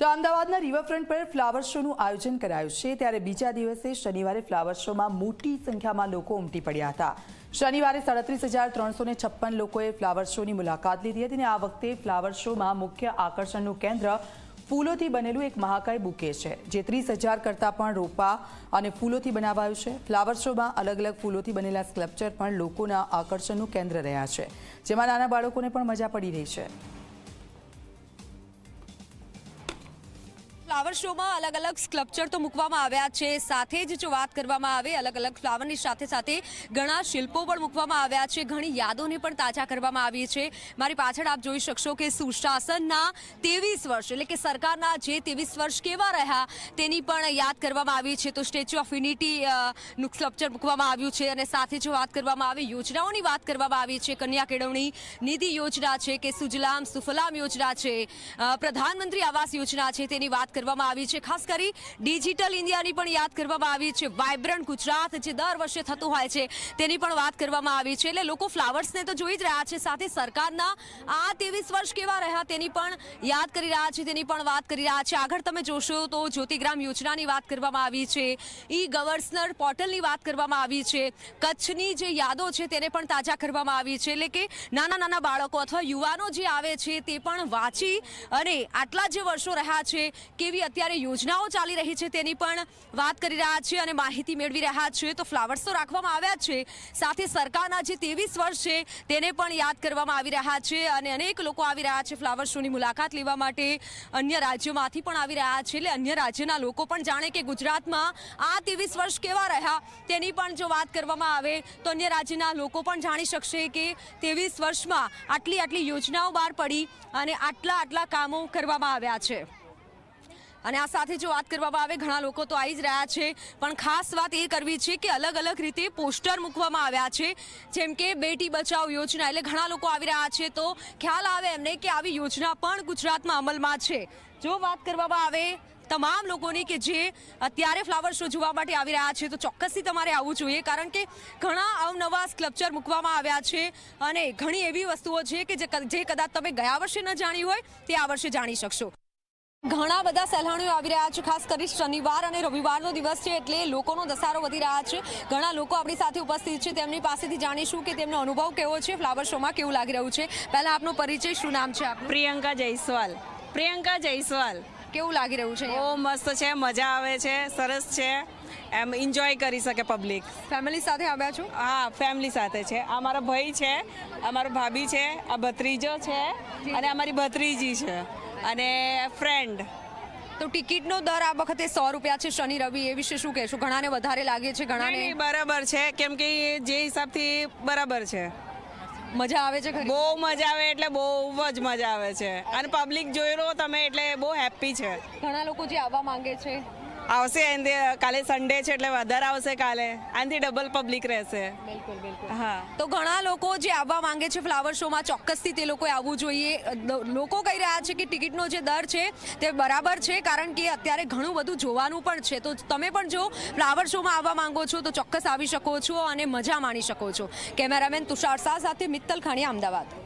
તો અમદાવાદના રિવરફ્રન્ટ પર ફ્લાવર શોનું આયોજન કરાયું છે. ત્યારે બીજા દિવસે શનિવારે ફ્લાવર શોમાં મોટી સંખ્યામાં લોકો ઉમટી પડ્યા હતા. શનિવારે સાડત્રીસ હજાર ત્રણસો ને છપ્પન લોકોએ ફ્લાવર શોની મુલાકાત લીધી હતી અને આ વખતે ફ્લાવર શોમાં મુખ્ય આકર્ષણનું કેન્દ્ર ફૂલોથી બનેલું એક મહાકાય બુકે છે, જે ત્રીસ હજાર કરતાં પણ રોપા અને ફૂલોથી બનાવાયું છે. ફ્લાવર શોમાં અલગ અલગ ફૂલોથી બનેલા સ્કલ્પચર પણ લોકોના આકર્ષણનું કેન્દ્ર રહ્યા છે, જેમાં નાના બાળકોને પણ મજા પડી રહી છે. ફ્લાવર શોમાં અલગ અલગ સ્કલ્પચર તો મૂકવામાં આવ્યા છે. સાથે જ જો વાત કરવામાં આવે, અલગ અલગ ફ્લાવરની સાથે સાથે ઘણા શિલ્પો પણ મૂકવામાં આવ્યા છે. ઘણી યાદોને પણ તાજા કરવામાં આવી છે. મારી પાછળ આપ જોઈ શકશો કે સુશાસનના ત્રેવીસ વર્ષ, એટલે કે સરકારના જે ત્રેવીસ વર્ષ કેવા રહ્યા તેની પણ યાદ કરવામાં આવી છે. તો સ્ટેચ્યુ ઓફ યુનિટી નું સ્કલ્પચર મૂકવામાં આવ્યું છે. અને સાથે જો વાત કરવામાં આવે, યોજનાઓની વાત કરવામાં આવી છે. કન્યા કેળવણી નિધિ યોજના છે કે સુજલામ સુફલામ યોજના છે. પ્રધાનમંત્રી આવાસ યોજના છે. તેની વાત કરવામાં આવી છે. ખાસ કરી ડિજિટલ ઇન્ડિયાની પણ યાદ કરવામાં આવી છે. વાઇબ્રન્ટ ગુજરાત જે દર વર્ષે થતું હોય છે, તેની પણ વાત કરવામાં આવી છે. એટલે લોકો ફ્લાવર્સને તો જોઈ જ રહ્યા છે. સાથે સરકારના આ ત્રેવીસ વર્ષ કેવા રહ્યા તેની પણ યાદ કરી રહ્યા છે, તેની પણ વાત કરી રહ્યા છે. આગળ તમે જોશો તો જ્યોતિગ્રામ યોજનાની વાત કરવામાં આવી છે. ઈ ગવર્નર પોર્ટલની વાત કરવામાં આવી છે. કચ્છની જે યાદો છે તેને પણ તાજા કરવામાં આવી છે. એટલે કે નાના નાના બાળકો અથવા યુવાનો જે આવે છે તે પણ વાંચી અને આટલા જે વર્ષો રહ્યા છે કેવી અત્યારે યોજનાઓ ચાલી રહી છે તેની પણ વાત કરી રહ્યા છે અને માહિતી મેળવી રહ્યા છે. તો ફ્લાવર્સ તો રાખવામાં આવ્યા છે. સાથે સરકારના જે ત્રેવીસ વર્ષ છે તેને પણ યાદ કરવામાં આવી રહ્યા છે અને અનેક લોકો આવી રહ્યા છે ફ્લાવર શોની મુલાકાત લેવા માટે. અન્ય રાજ્યોમાંથી પણ આવી રહ્યા છે એટલે અન્ય રાજ્યના લોકો પણ જાણે કે ગુજરાતમાં આ ત્રેવીસ વર્ષ કેવા રહ્યા તેની પણ જો વાત કરવામાં આવે તો અન્ય રાજ્યના લોકો પણ જાણી શકશે કે ત્રેવીસ વર્ષમાં આટલી આટલી યોજનાઓ બહાર પડી અને આટલા આટલા કામો કરવામાં આવ્યા છે. અને આ સાથે જો વાત કરવામાં આવે, ઘણા લોકો તો આવી જ રહ્યા છે. પણ ખાસ વાત એ કરવી છે કે અલગ અલગ રીતે પોસ્ટર મૂકવામાં આવ્યા છે. જેમ કે બેટી બચાવ યોજના, એટલે ઘણા લોકો આવી રહ્યા છે. તો ખ્યાલ આવે એમને કે આવી યોજના પણ ગુજરાતમાં અમલમાં છે. જો વાત કરવામાં આવે તમામ લોકોની કે જે અત્યારે ફ્લાવર શો જોવા માટે આવી રહ્યા છે, તો ચોક્કસથી તમારે આવવું જોઈએ. કારણ કે ઘણા અવનવા સ્કલ્પચર મૂકવામાં આવ્યા છે અને ઘણી એવી વસ્તુઓ છે કે, જે કદાચ તમે ગયા વર્ષે ન જાણી હોય, તે આ વર્ષે જાણી શકશો. ઘણા બધા સહેલાણીઓ આવી રહ્યા છે ખાસ કરી શનિવાર અને રવિવારનો દિવસ છે એટલે લોકોનો ધસારો વધી રહ્યા છે. ઘણા લોકો આપણી સાથે ઉપસ્થિત છે. તેમની પાસેથી જાણીશું કે તેમનો અનુભવ કેવો છે. ફ્લાવર શોમાં કેવું લાગી રહ્યું છે? પહેલાં આપનો પરિચય શું નામ છે આપનું? પ્રિયંકા જયસ્વાલ. પ્રિયંકા જયસ્વાલ. કેવું લાગી રહ્યું છે? બહુ મસ્ત છે મજા આવે છે સરસ છે. એમ એન્જોય કરી શકે પબ્લિક ફેમિલી સાથે આવ્યા છું? હા ફેમિલી સાથે છે. આ મારો ભાઈ છે અમારો ભાભી છે આ ભત્રીજો છે અને અમારી ભત્રીજી છે. અને ફ્રેન્ડ તો ટિકિટનો દર આ વખતે સો રૂપિયા છે. શનિ રવિ એ વિશે શું કહેશું? ઘણાને વધારે લાગે છે ઘણાને બરાબર છે. કેમ કે જે હિસાબથી બરાબર છે. મજા આવે છે બહુ મજા આવે એટલે બહુ જ મજા આવે છે. અને પબ્લિક જોઈ લો તમે એટલે બહુ હેપી છે. ઘણા લોકો જે આવવા માંગે છે. આવશે એની કાલે સન્ડે છે એટલે વધારે આવશે કાલે. આનાથી ડબલ પબ્લિક રહેશે. બિલકુલ બિલકુલ. હા. તો ઘણા લોકો જે આવવા માંગે છે ફ્લાવર શોમાં ચોક્કસથી તે લોકોએ આવવું જોઈએ. લોકો કહી રહ્યા છે કે ટિકિટનો જે દર છે તે બરાબર છે કારણ કે અત્યારે ઘણું બધું જોવાનું પણ છે. તો તમે પણ જો ફ્લાવર શોમાં આવવા માંગો છો તો ચોક્કસ આવી શકો છો અને મજા માણી શકો છો. કેમેરામેન તુષાર શાહ સાથે મિત્તલ ખાણી અમદાવાદ.